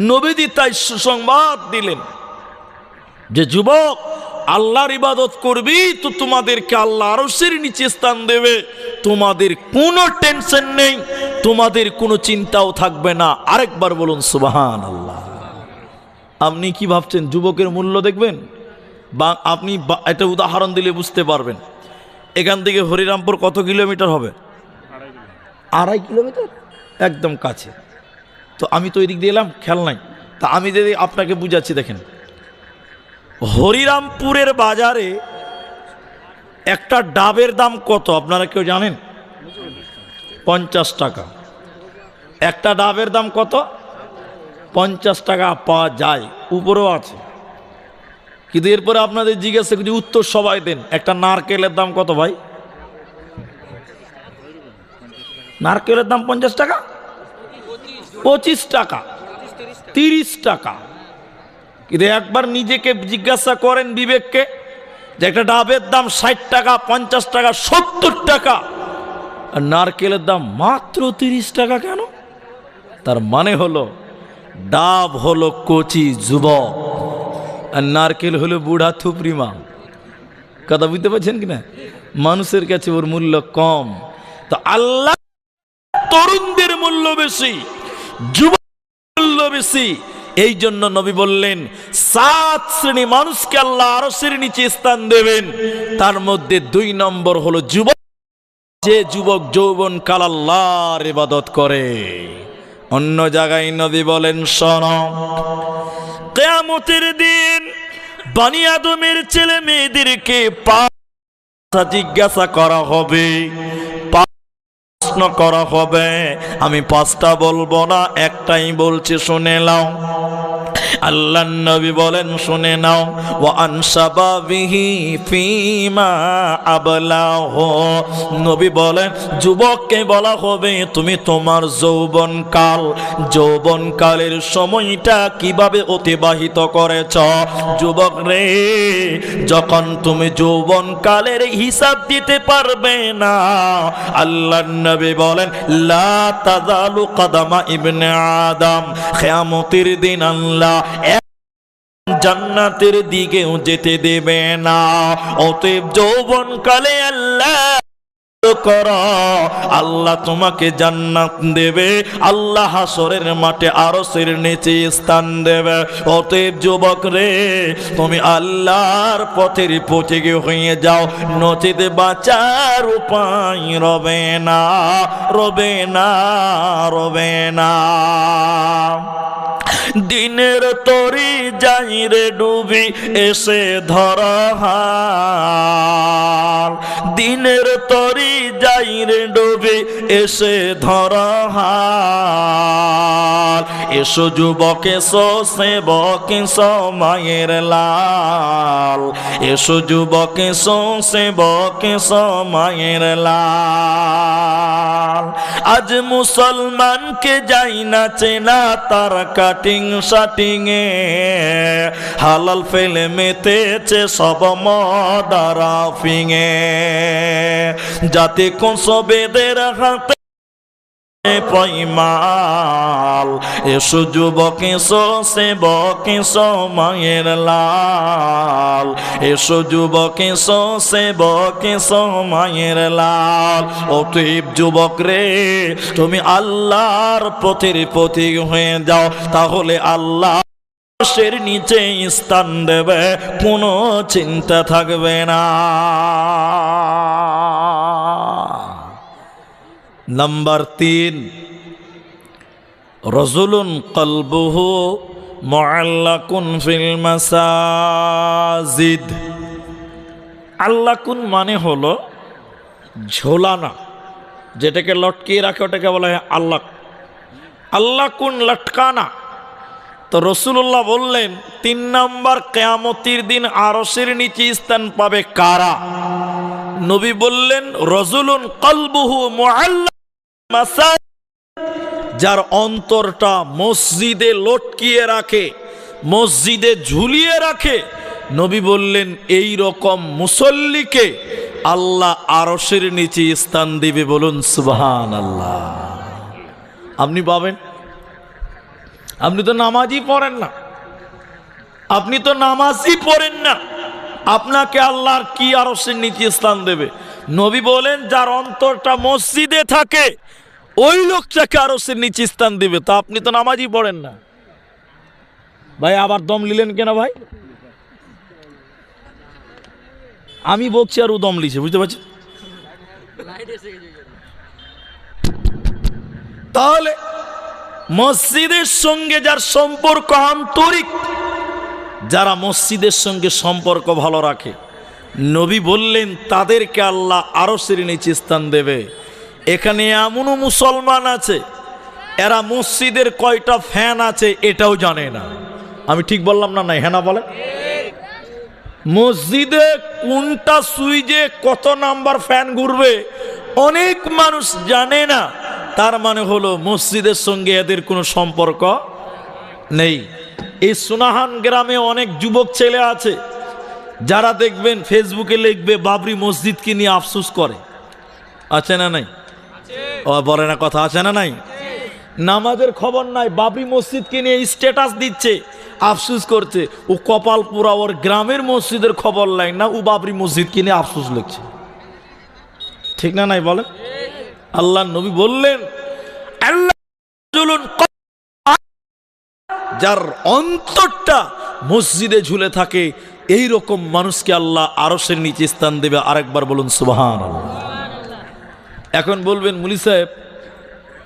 নবীজি তাই সুসংবাদ দিলেন যে যুবক আল্লাহর ইবাদত করবি তো তোমাদেরকে আল্লাহ আরসের নিচে স্থান দেবে। তোমাদের কোনো টেনশন নেই তোমাদের কোনো চিন্তাও থাকবে না। আরেকবার বলুন সুবাহান আল্লাহ আপনি কি ভাবছেন যুবকের মূল্য দেখবেন? বা আপনি একটা উদাহরণ দিলে বুঝতে পারবেন। এখান থেকে হরিরামপুর কত কিলোমিটার হবে? আড়াই কিলোমিটার। একদম কাছে। তো আমি তো ওই দিক দিয়ে এলাম, খেয়াল নাই। তা আমি যদি আপনাকে বুঝাচ্ছি, দেখেন। হরিরামপুরের বাজারে একটা ডাবের দাম কত, আপনারা কেউ জানেন? পঞ্চাশ টাকা। একটা ডাবের দাম কত? পঞ্চাশ টাকা পাওয়া যায়, উপরেও আছে। কিন্তু এরপরে আপনাদের জিজ্ঞাসা করি, উত্তর সবাই দেন। একটা নারকেলের দাম কত ভাই? নারকেলের দাম পঞ্চাশ টাকা? পঁচিশ টাকা, তিরিশ টাকা। কিন্তু একবার নিজেকে জিজ্ঞাসা করেন বিবেককে যে একটা ডাবের দাম ষাট টাকা, পঞ্চাশ টাকা, সত্তর টাকা। আর নারকেলের দাম মাত্র তিরিশ টাকা কেন? তার মানে হলো, ডাব হলো কচি যুবক, আর নারকেল হলো বুড়া থুপরিমা কথা বুঝতে পারছেন কিনা মানুষের কাছে ওর মূল্য কম। তো আল্লাহ তরুণদের মূল্য বেশি। যুব বেশি। এই জন্য নবী বললেন, সাত শ্রেণি মানুষকে আল্লাহ আরসের নিচে স্থান দেবেন। তার মধ্যে দুই নম্বর হলো যুবক। যে যুবক যৌবন কাল আল্লাহর ইবাদত করে। অন্য জায়গায় নবী বলেন, শোন, কেয়ামতের দিন বানি আদমের ছেলে মেয়েদেরকে জিজ্ঞাসা করা হবে। প্রশ্ন করা হবে। আমি পাঁচটা বলব না একটাই বলছি শুনে নাও। আল্লাহ নবী বলেন, শুনে নাও ও আনসাবাবিহি ফিমা আবলাহ। নবী বলেন, যুবককে বলা হবে, তুমি তোমার যৌবন কাল যৌবন কালের সময়টা কীভাবে অতিবাহিত করেছ? যুবক রে, যখন তুমি যৌবন কালের হিসাব দিতে পারবে না আল্লাহ নবী বলেন, লা তাজালু কাদামা ইবনে আদম কিয়ামতের দিন আল্লাহ জান্নাতের দিকেও যেতে দেবে না। অতএব যৌবন কালে আল্লাহ কর। আল্লাহ তোমাকে জান্নাত দেবে। আল্লাহ হাসরের মাঠে আরসের নিচে স্থান দেবে। অতএব যুবক রে, তুমি আল্লাহর পথের পথে হয়ে যাও। নচেত বাঁচার উপায় রবে না রবে না রবে না। দিনের তরি যাই রে ডুবি এসে ধর দিনের তরি যাই রে ডুবি এসে ধর এসো যুবক, এসো সেবক, এসো মায়ের লাল। এসো যুবক, এসো সেবক, এসো মায়ের লাল। আজ মুসলমানকে যাই না চেনা, তার কাটিং শাটিং এ। হালাল ফেলে মেতেছে সব মদারাফিং এ। যাতে কোন সবেদের হাতে পয়মাল এসো যুবক, এসো সেবক, এসো মায়ের লাল। এসো যুবক, এসো সেবক, এসো মায়ের লাল। অতএব যুবক রে, তুমি আল্লাহর পথের পথিক হয়ে যাও। তাহলে আল্লাহ সের নিচে স্থান দেবে, কোনো চিন্তা থাকবে না। নাম্বার তিন, রজুলুন কলবুহু মুআল্লাকুন ফিল মাসাজিদ। আল্লাকুন মানে হলো ঝোলানা, যেটাকে লটকিয়ে রাখে, ওটাকে বলা হয় আল্লাহ আল্লাহ কুন লটকানা। তো রসুল্লাহ বললেন, তিন নম্বর কেয়ামতির দিন আরসের নিচে স্থান পাবে কারা? নবী বললেন, রজুলুন কলবুহু মাসাজিদ যার অন্তরটা মসজিদে লটকিয়ে রাখে, মসজিদে ঝুলিয়ে রাখে, নবী বললেন, এই রকম মুসল্লিকে আল্লাহ আরসের নিচে স্থান দিবে বলুন সুবহান আল্লাহ আপনি পাবেন। আপনি তো নামাজই পড়েন না। আপনি তো নামাজই পড়েন না। আপনাকে আল্লাহর কি আরও সে নিচে স্থান দেবে? নবী বলেন, যার অন্তরটা মসজিদে থাকে ওই লোকটাকে আরও সে নিচে স্থান দিবে, তা আপনি তো নামাজই পড়েন না। ভাই, আবার দম নিলেন কেন ভাই? আমি বলছি আর ও দম লিছে বুঝতে পারছি তাহলে মসজিদের সঙ্গে যার সম্পর্ক আন্তরিক, যারা মসজিদের সঙ্গে সম্পর্ক ভালো রাখে, নবী বললেন, তাদেরকে আল্লাহ আরও নিচে স্থান দেবে। এখানে এমনও মুসলমান আছে, এরা মসজিদের কয়টা ফ্যান আছে এটাও জানে না। আমি ঠিক বললাম না, নাই হ্যাঁ বলে? মসজিদে কোনটা সুইচে কত নাম্বার ফ্যান ঘুরবে, অনেক মানুষ জানে না। তার মানে হলো মসজিদের সঙ্গে এদের কোনো সম্পর্ক নেই। এই সোনাহান গ্রামে অনেক যুবক ছেলে আছে, যারা দেখবেন ফেসবুকে লিখবে, বাবরি মসজিদকে নিয়ে আফসুস করে। আছে না নাই? ও বলে না, কথা আছে না নাই? নামাজের খবর নাই, বাবরি মসজিদকে নিয়ে স্ট্যাটাস দিচ্ছে, আফসুস করছে। ও কপাল পুরা ওর গ্রামের মসজিদের খবর লাই না, ও বাবরি মসজিদকে নিয়ে আফসুস লিখছে ঠিক না নাই বলে আল্লাহ নবী বললেন, আল্লাহ যার অন্তরটা মসজিদে ঝুলে থাকে, এই রকম মানুষকে আল্লাহ আরসের নিচে স্থান দেবে। আরেকবার বলুন সুবাহান এখন বলবেন মুলি সাহেব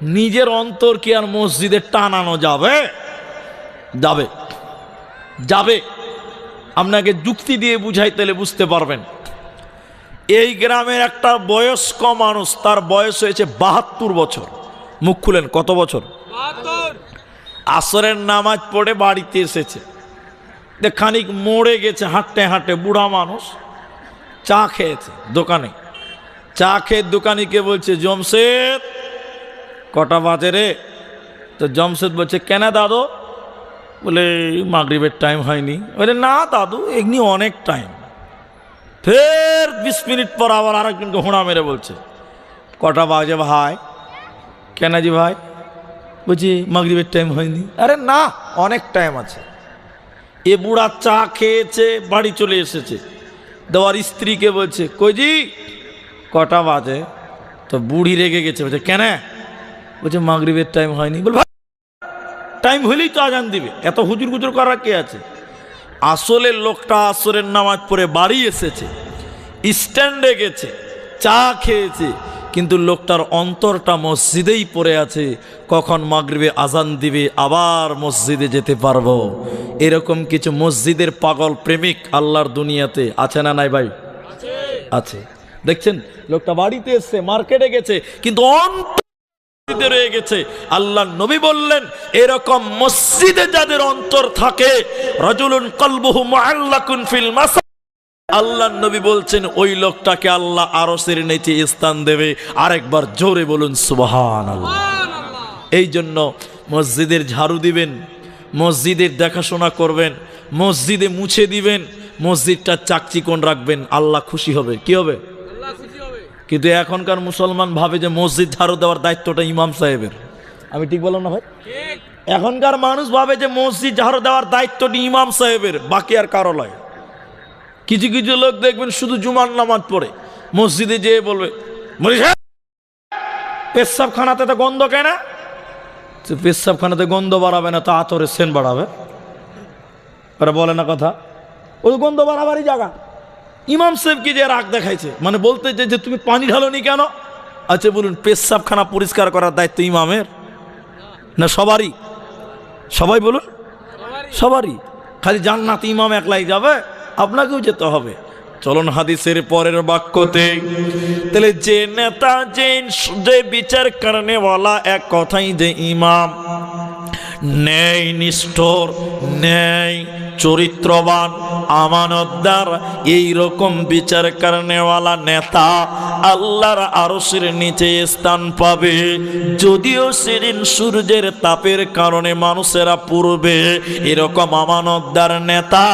নিজের অন্তর কি আর মসজিদে টানানো যাবে? যাবে। যাবে। আপনাকে যুক্তি দিয়ে বুঝাই তাহলে বুঝতে পারবেন। এই গ্রামের একটা বয়স্ক মানুষ তার বয়স হয়েছে বাহাত্তর বছর। মুখ খুলেন কত বছর? আসরের নামাজ পড়ে বাড়িতে এসেছে। খানিক মরে গেছে হাঁটতে হাঁটে বুড়া মানুষ চা খেয়েছে দোকানে। চা খেয়ে দোকানিকে বলছে, জমশেদ, কটা বাজে রে? তো জমশেদ বলছে, কেন দাদু? বলে, মাগরিবের টাইম হয়নি। বলে, না দাদু, এমনি অনেক টাইম ফের বিশ মিনিট পর আবার আরেকজনকে হোঁড়া মেরে বলছে, কটা বাজে ভাই? কেন জি ভাই? বলছি, মাগরিবের টাইম হয়নি। আরে না, অনেক টাইম আছে। এ বুড়া চা খেয়েছে, বাড়ি চলে এসেছে। দেওয়ার স্ত্রীকে বলছে কইজি কটা বাজে? তো বুড়ি রেগে গেছে, বলছে, কেন? বলছে, মাগরিবের টাইম হয়নি। বল টাইম হলেই তো আজান দিবে। এত হুজুর গুজুর করার কে আছে? আসলে লোকটা আসরের নামাজ পড়ে বাড়ি এসেছে স্ট্যান্ডে গেছে, চা খেয়েছে, কিন্তু লোকটার অন্তরটা মসজিদেই পড়ে আছে। কখন মাগরিবে আজান দিবে, আবার মসজিদে যেতে পারব? এরকম কিছু মসজিদের পাগল প্রেমিক আল্লাহর দুনিয়াতে আছে না নাই ভাই? আছে। দেখছেন? লোকটা বাড়িতে এসছে, মার্কেটে গেছে, কিন্তু অন্তর রয়ে গেছে। আল্লাহ নবী বললেন, এরকম মসজিদে যাদের অন্তর থাকে, রজুলুন কলবহু মুআল্লাকুন ফিল মাসা। আল্লাহ নবী বলছেন, ওই লোকটাকে আল্লাহ আরসের নিচে স্থান দেবে। আরেকবার জোরে বলুন সুবহান এই জন্য মসজিদের ঝাড়ু দিবেন, মসজিদের দেখাশোনা করবেন, মসজিদে মুছে দিবেন মসজিদটা চাকচিকন রাখবেন, আল্লাহ খুশি হবে। কি হবে? কিন্তু এখনকার মুসলমান ভাবে যে মসজিদ ঝাড়ু দেওয়ার দায়িত্বটা ইমাম সাহেবের। আমি ঠিক বললাম না ভাই? এখনকার মানুষ ভাবে যে মসজিদ ঝাড়ু দেওয়ার দায়িত্বটি ইমাম সাহেবের, বাকি আর কারও লয় কিছু কিছু লোক দেখবেন শুধু জুমার নামাজ পড়ে। মসজিদে যেয়ে বলবে মরি সাহেব পেশাব খানাতে তো গন্ধ কেন তো পেশাব খানাতে গন্ধ বাড়াবে না তো আতরে সেন বাড়াবে। ওরা বলে না কথা। ওই গন্ধ বাড়াবারই জায়গা। ইমাম সাহেবকে যে রাগ দেখাইছে মানে বলতে যে যে তুমি পানি ঢালোনি কেন? আচ্ছা বলুন পেশাবখানা পরিষ্কার করার দায়িত্ব ইমামের? না সবারই? সবাই বলুন। সবারই। খালি জান্নাত ইমাম একলাই যাবে আপনাকেও যেতে হবে। চলুন হাদিসের পরের বাক্যতে। তাহলে যে নেতা যে যে বিচার করনেওয়ালা এক কথাই যে ইমাম ন্যায় নিষ্ঠর ন্যায় চরিত্রবান আমানতদার এই রকম বিচার কারণেওয়ালা নেতা আল্লাহর আরশের নিচে স্থান পাবে। যদিও সেদিন সূর্যের তাপের কারণে মানুষেরা পূর্বে এরকম আমানতদার নেতা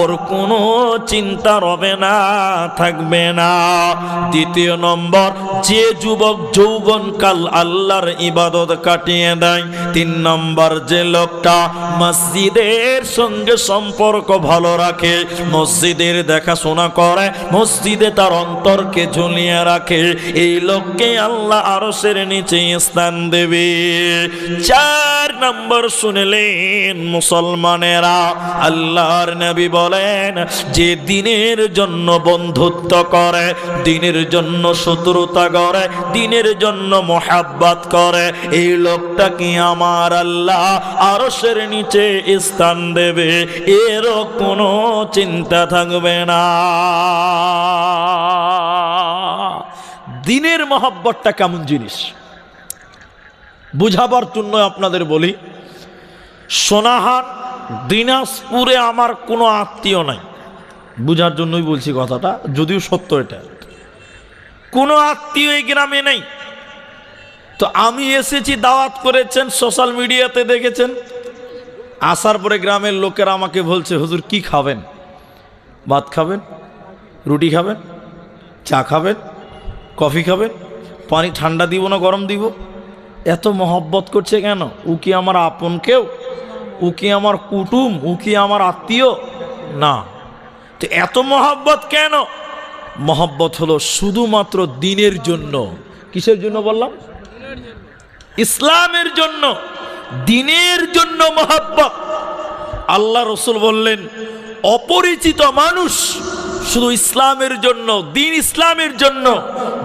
ওর কোনো চিন্তা রবে না, থাকবে না। দ্বিতীয় নম্বর, যে যুবক যৌবনকাল আল্লাহর ইবাদত কাটিয়ে দেয়। তিন নম্বর, যে লোকটা মসজিদের সঙ্গে সম্পর্ক ভালো রাখে মসজিদের দেখাশোনা করে, মসজিদে তার অন্তরকে ঝুলিয়ে রাখে। এই লোককে আল্লাহ আরশের নিচে স্থান দেবে। চার নম্বর শুনলেন মুসলমানেরা, আল্লাহর নবী বলেন, যে দিনের জন্য বন্ধুত্ব করে, দিনের জন্য শত্রুতা করে, দিনের জন্য মোহাব্বত করে, এই লোকটা কি আমার আল্লাহ আরশের নিচে স্থান দেবে। এরও কোনো চিন্তা থাকবে না। দিনের মহাব্বতটা কেমন জিনিস? বুঝাবার জন্য আপনাদের বলি সোনাহান দিনাজপুরে আমার কোনো আত্মীয় নাই। বুঝার জন্যই বলছি কথাটা, যদিও সত্য এটা। কোনো আত্মীয় এই গ্রামে নেই। তো আমি এসেছি, দাওয়াত করেছেন সোশ্যাল মিডিয়াতে দেখেছেন। আসার পরে গ্রামের লোকেরা আমাকে বলছে, হুজুর, কি খাবেন? ভাত খাবেন? রুটি খাবেন? চা খাবেন? কফি খাবেন? পানি ঠান্ডা দিব না গরম দিব? এত মহব্বত করছে কেন? ও কি আমার আপন কেউ? ও কি আমার কুটুম? ও কি আমার আত্মীয়? না। তো এত মহব্বত কেন? মহব্বত হলো শুধুমাত্র দিনের জন্য। কিসের জন্য বললাম? ইসলামের জন্য। দিনের জন্য মহাব্বত। আল্লাহ রসুল বললেন, অপরিচিত মানুষ শুধু ইসলামের জন্য, দিন ইসলামের জন্য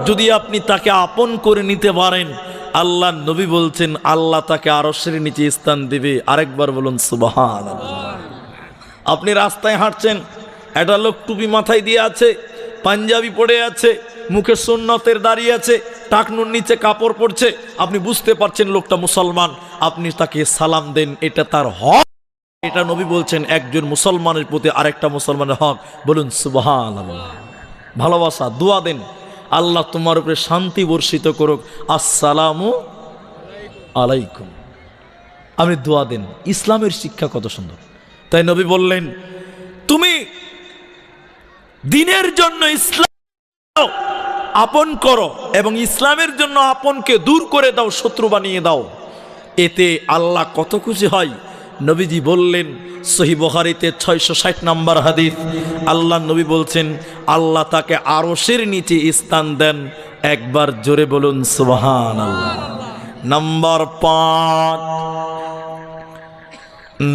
যদি আপনি তাকে আপন করে নিতে পারেন। আল্লাহ নবী বলছেন, আল্লাহ তাকে আরশের নিচে স্থান দেবে। আরেকবার বলুন সুবাহান আপনি রাস্তায় হাঁটছেন, একটা লোক টুপি মাথায় দিয়ে আছে, পাঞ্জাবি পড়ে আছে, মুখে সুন্নতের দাঁড়িয়ে আছে টাকনুর নিচে কাপড় পড়ছে আপনি বুঝতে পারছেন লোকটা মুসলমান। আপনি তাকে সালাম দেন, এটা তার হক। এটা নবী বলছেন, একজন মুসলমানের প্রতি আরেকটা মুসলমানের হক। বলুন ভালোবাসা, দোয়া দেন। আল্লাহ তোমার উপরে শান্তি বর্ষিত করুক। আসসালামু আলাইকুম। আপনি দোয়া দেন। ইসলামের শিক্ষা কত সুন্দর। তাই নবী বললেন, তুমি দিনের জন্য ইসলাম আপন করো এবং ইসলামের জন্য আপনকে দূর করে দাও, শত্রু বানিয়ে দাও। এতে আল্লাহ কত খুশি হয়? নবীজি বললেন, সহি বহারিতে ছয়শো ষাট নম্বর হাদিস। আল্লাহ নবী বলছেন, আল্লাহ তাকে আরশের নিচে স্থান দেন। একবার জোরে বলুন সুবহান আল্লাহ নাম্বার পাঁচ।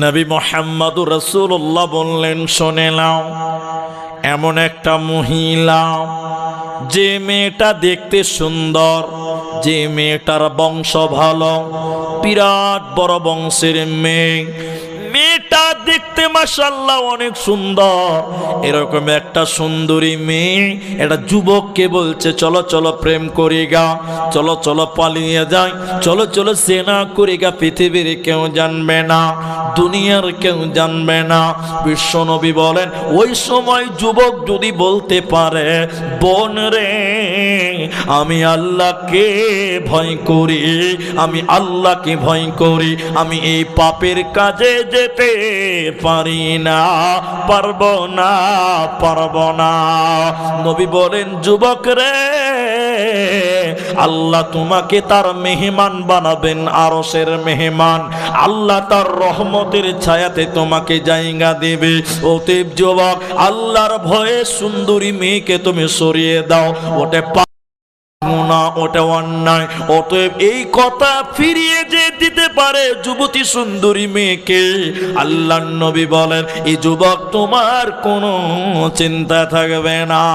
নবী মোহাম্মদ রসুল্লাহ বললেন, শোনে নাও, এমন একটা মহিলা যে মেয়েটা দেখতে সুন্দর যে মেয়েটার বংশ ভালো বিরাট বড় বংশের মেয়ে। দেখতে মাসাল্লাহ অনেক সুন্দর। এরকম একটা সুন্দরী মেয়ে, একটা যুবককে বলছে, চলো চলো, প্রেম করি গা, চলো চলো, পালিয়ে যাই, চলো চলো, সেনা করি গা, পৃথিবীর কেউ জানবে না, দুনিয়ার কেউ জানবে না। বিশ্বনবী বলেন, ওই সময় যুবক যদি বলতে পারে, বোন রে আমি আল্লাহকে ভয় করি, আমি আল্লাহকে ভয় করি, আমি এই পাপের কাজে যেতে পারি না, পারব না পারব না। নবী বলেন, যুবক রে, আল্লাহ তোমাকে তার মেহমান বানাবেন আরসের মেহমান। আল্লাহ তার রহমতের ছায়াতে তোমাকে জায়গা দেবে। অতীব যুবক, আল্লাহর ভয়ে সুন্দরী মেয়েকে তুমি সরিয়ে দাও। ওটা গুনাহ, ওটা অন্যায়। অতএব এই কথা ফিরিয়ে যে দিতে পারে যুবতী সুন্দরী মেয়েকে আল্লাহ নবী বলেন এই যুবক তোমার কোনো চিন্তা থাকবে না।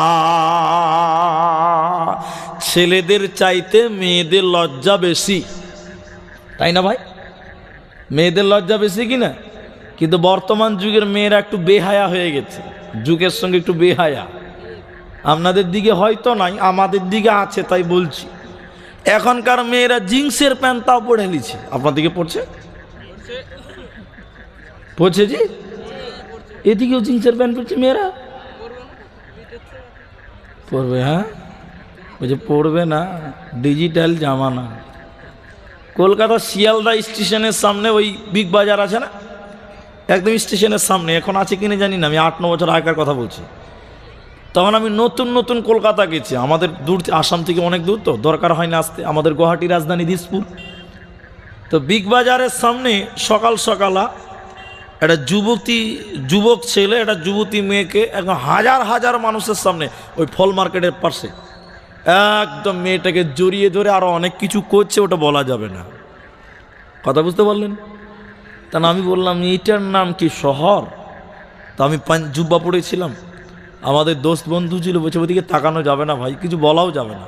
ছেলেদের চাইতে মেয়েদের লজ্জা বেশি। তাই না ভাই? মেয়েদের লজ্জা বেশি কি না? কিন্তু বর্তমান যুগের মেয়েরা একটু বেহায়া হয়ে গেছে। যুগের সঙ্গে একটু বেহায়া। আপনাদের দিকে হয়তো নাই, আমাদের দিকে আছে, তাই বলছি। এখনকার মেয়েরা জিন্সের প্যান্ট তাও পরে নিচ্ছে। আপনার দিকে পড়ছে? পড়ছে জি? এদিকেও জিন্সের প্যান্ট পড়ছে মেয়েরা? পরবে হ্যাঁ? বলছে পড়বে না, ডিজিটাল জামানা কলকাতা শিয়ালদা স্টেশনের সামনে ওই বিগ বাজার আছে না? একদম স্টেশনের সামনে, এখন আছে কিনা জানি না, আমি আট, ন বছর আগেকার কথা বলছি। তখন আমি নতুন নতুন কলকাতা গেছি। আমাদের দূর আসাম থেকে অনেক দূর তো, দরকার হয় না আসতে। আমাদের গুয়াহাটি রাজধানী দিসপুর। তো বিগ বাজারের সামনে সকাল সকালা একটা যুবতী, যুবক ছেলে, একটা যুবতী মেয়েকে একদম হাজার হাজার মানুষের সামনে ওই ফল মার্কেটের পাশে। একদম মেয়েটাকে জড়িয়ে ধরে আরও অনেক কিছু করছে, ওটা বলা যাবে না। কথা বুঝতে পারলেন? তা আমি বললাম, এইটার নাম কি শহর? তা আমি জুব্বা পড়েছিলাম। আমাদের দোস্ত বন্ধু ছিল, বলছে, ওদিকে তাকানো যাবে না ভাই, কিছু বলাও যাবে না।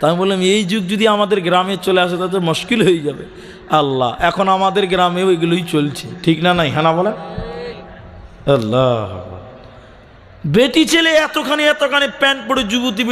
তা আমি বললাম, এই যুগ যদি আমাদের গ্রামে চলে আসে তাতে মুশকিল হয়ে যাবে। আল্লাহ, এখন আমাদের গ্রামে ওইগুলোই চলছে, ঠিক না নাই হ্যাঁ বলেন? আল্লাহ। বেটি ছেলে এতখানি এতখানি প্যান্ট পরে যুবতী